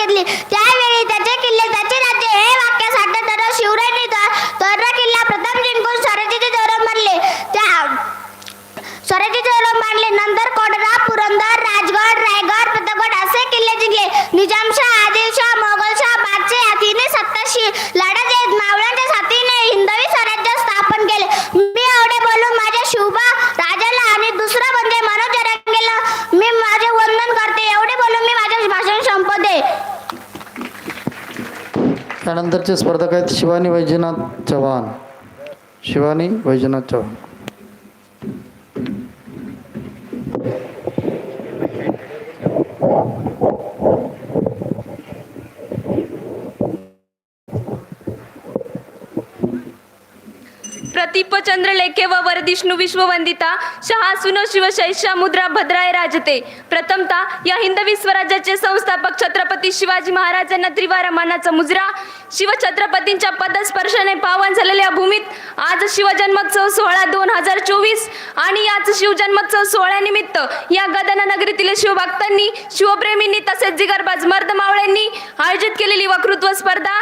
घेतली. त्यावेळी त्याचे किल्ले त्याचे राज्य हे वाक्य साधे शिवरायांनी तर किल्ला प्रथम जिंकून स्वराज्याचे धोरण मानले. त्या स्वराज्याचे धोरण मानले. नंतर कोडरा पुरंदर राजगड रायगड प्रतापगड असे किल्ले जिंकले. निजामशाह आदिलशाह मोगलशाह बादशाह या तिन्ही सत्ताशी लढत येत मावळ्यांच्या साथीने हिंदवी स्वराज्य स्थापन केले मी एवढे बोलून माझ्या शिवबा राजाला आणि दुसरं म्हणजे मनोज जरांगेला मी माझे वंदन करते एवढे बोलून मी माझे भाषण संपवते त्यानंतरचे स्पर्धक आहेत शिवानी वैजनाथ चव्हाण. शिवानी वैजनाथ चव्हाण. प्रतीप चंद्रलेखे व वरदिष्णू विश्ववंदिता शहासुनो शिवशैषा मुद्रा भद्राय राजते प्रथमता या हिंदवी स्वराज्याचे संस्थापक छत्रपती शिवाजी महाराजांना त्रिवार मानाचा मुजरा शिवछत्रपतींच्या पदस्पर्शाने पावन झालेल्या भूमीत आज शिवजन्मोत्सव सोहळा दोन हजार चोवीस आणि याच शिवजन्मोत्सव सोहळ्यानिमित्त या गदना नगरीतील शिवभक्तांनी शिवप्रेमींनी तसेच जिगरबाज मर्द मावळ्यांनी आयोजित केलेली वक्तृत्व स्पर्धा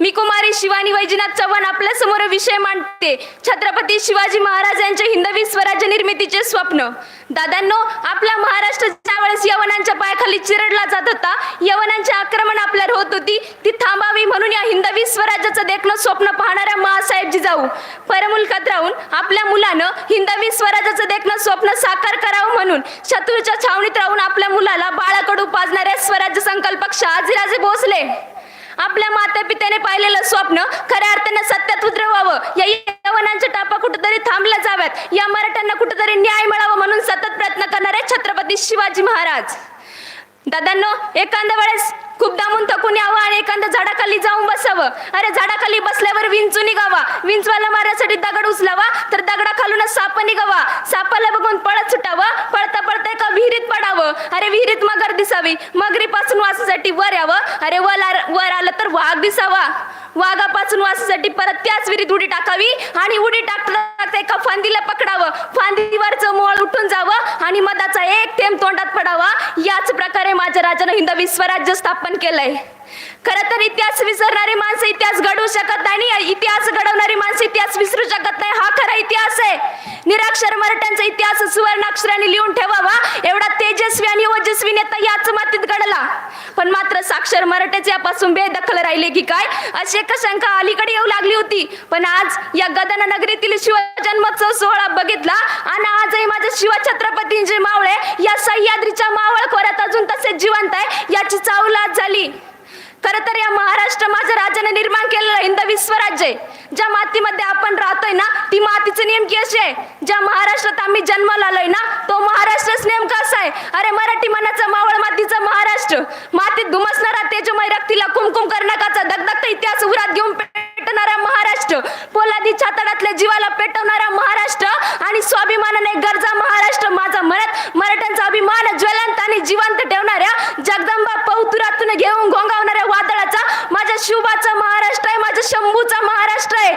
मी कुमारी शिवानी वैजनाथ चव्हाण आपल्यासमोर विषय मांडते. छत्रपती शिवाजी महाराज यांचे हिंदवी स्वराज्य निर्मितीचे स्वप्न. दादांनो आपला महाराष्ट्र ज्यावेळेस यवनांच्या पायाखाली चिरडला जात होता यवनांचे आक्रमण आपल्यावर होत होती ती थांबावी म्हणून या हिंदवी स्वराज्याचं देखणं स्वप्न पाहणाऱ्या महासाहेब जिजाऊ परमुलकात राहून आपल्या मुलानं हिंदवी स्वराज्याचं देखणं स्वप्न साकार करावं म्हणून शत्रूच्या छावणीत राहून आपल्या मुलाला बाळाकडू पाजणाऱ्या स्वराज्य संकल्पक शहाजीराजे भोसले. आपल्या माता पित्याने पाहिलेलं स्वप्न खऱ्या अर्थानं सत्यात उतरवावं. या यवनांच्या टापा कुठेतरी थांबल्या जाव्यात. या मराठ्यांना कुठेतरी न्याय मिळावा म्हणून सतत प्रयत्न करणारे छत्रपती शिवाजी महाराज. दादांनो एखाद्या वेळेस खूप दामून थकून यावं आणि एखाद्या झाडाखाली जाऊन बसावं. अरे झाडाखाली बसल्यावर विंचू निघावा. विंचवाला मारण्यासाठी दगड उचलावा तर दगडाखालूनच साप निघावा. सापाला बघून पळता पळता एका विहिरीत पडावं अरे विहिरीत मगर दिसावी. मगरीपासून वाचण्यासाठी वर यावं. अरे वर वर आलं तर वाघ दिसावा. वाघापासून वाचण्यासाठी परत त्याच विहिरीत उडी टाकावी आणि उडी टाकता टाकता एका फांदीला पकडावं. फांदीवरचं मोळ उठून जावं आणि मधाचा एक थेंब तोंडात पडावा. याच प्रकारे माझ्या राजानं हिंदवी स्वराज्य स्थापन केलंय. खर तर इतिहास विसरणारी माणसं इतिहास घडवू शकत नाही इतिहास घडवणारी माणसं इतिहास विसरू शकत नाही. हा खरा इतिहास आहे. निराक्षर मराठ्यांचा इतिहास सुवर्णाक्षराने लिहून ठेवावा. एवढा तेजस्वी आणि ओजस्वी नेता याच मातीत घडला. पण मात्र साक्षर मराठ्याचे यापासून बेदखल राहिले की काय? अशी एक शंका अलीकडे येऊ लागली होती. पण आज या गदन नगरीतील शिवजन्मोत्सव सोहळा बघितला आणि आजही माझ्या शिवछत्रपतींचे मावळे या सह्याद्रीच्या मावळ खोऱ्यात अजून तसेच जिवंत आहे याची चावलाच झाली खरं तर या महाराष्ट्र माझ्या राज्याने निर्माण केलेलं हिंदवी स्वराज्य आहे. ज्या मातीमध्ये आपण राहतोय ना ती मातीचं नेमकी अशी आहे. ज्या महाराष्ट्रात आम्ही जन्माला आलोय ना तो महाराष्ट्रच नेमका असा आहे. अरे मराठी मनाचा मावळ मातीचा महाराष्ट्र. मातीत धुमसणारा तेजमय रक्तीला कुमकुम कर्णकाचा दगदगता इतिहास उरात घेऊन पेटणारा महाराष्ट्र. पोलादी छातडातल्या जीवाला पेटवणारा महाराष्ट्र आणि स्वाभिमानाने गरज महाराष्ट्र माझा मनात मराठ्यांचा अभिमान ज्वलंत आणि जिवंत ठेवणाऱ्या जगदंबा पौतुरातून घेऊन घोंगावणाऱ्या वादळाचा माझ्या शिवबाचा महाराष्ट्र आहे माझ्या राष्ट्र आहे.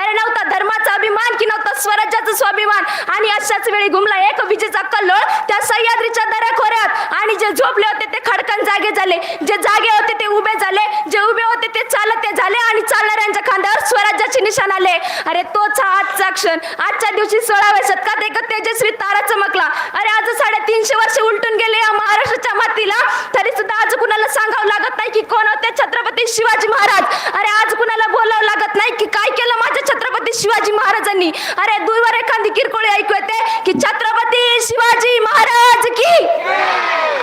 अरे नव्हता धर्माचा अभिमान की नव्हता स्वराज्याचा स्वाभिमान. आणि अशाच वेळी घुमला एक विजेचा कल्लोळ त्या सह्याद्रीच्या दऱ्याखोऱ्यात. आणि जे झोपले होते ते खडकन जागे झाले. जे जागे होते ते उभे झाले. जे उभे होते ते चालत ते झाले आणि चालणाऱ्यांच्या खांद्यावर स्वराज्याचे निशाण आले. अरे तोच हा आजचा क्षण. आजच्या दिवशी सोळाव्या शतकात एक तेजस्वी तारा चमकला. अरे आज साडेतीनशे वर्ष उलटून गेले या महाराष्ट्राच्या मातीला. तरी सुद्धा आज कुणाला सांगावं लागत नाही की कोण होते छत्रपती शिवाजी महाराज. अरे आज कुणाला बोलावं लागत नाही की काय केलं माझ्या छत्रपती शिवाजी महाराजांनी अरे दूरवर एखादी किरकोळी ऐकू येते की छत्रपती शिवाजी महाराज की?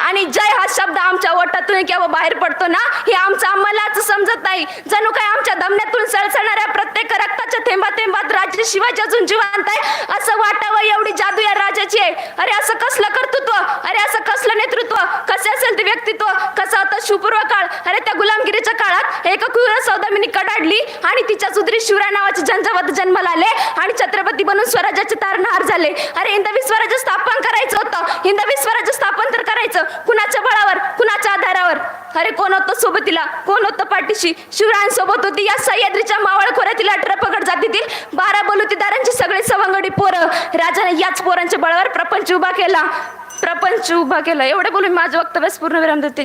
आणि जय हा शब्द आमच्या ओठातून किंवा बाहेर पडतो ना हे आमचं आम्हालाच समजत नाही. जणू काय आमच्या दमण्यातून सळसळणाऱ्या प्रत्येक रक्ताच्या थेंबा थेंबात राजे शिवाजी अजून जिवंत आहे? असं वाटावं एवढी जादू या राजाची आहे. अरे असं कसलं कर्तृत्व? अरे असं कसलं नेतृत्व? कसे असेल ते व्यक्तित्व? कसं होतं शुपूर्व काळ? अरे त्या एका क्रूर सौदामिनी कडाडली आणि तिच्या सुद्री शिवराय नावाचे जंजावत जन्माला आले आणि छत्रपती बनून स्वराज्याचे तारणहार झाले. अरे हिंदवी स्वराज्य स्थापन करायचं होतं. हिंदवी स्वराज्य स्थापन तर करायचं. कुणाच्या बळावर? कुणाच्या आधारावर? अरे कोण होतं सोबतीला? कोण होतं पाठीशी? शिवरायांसोबत होती या सह्याद्रीच्या मावळ खोऱ्यातील अठरा पगड जातीतील बारा बलुतीदारांची सगळे सवंगडी पोरं. राजाने याच पोरांच्या बळावर प्रपंच उभा केला. प्रपंच उभा केला. एवढे बोलून माझं वक्तव्यास पूर्ण विराम देते.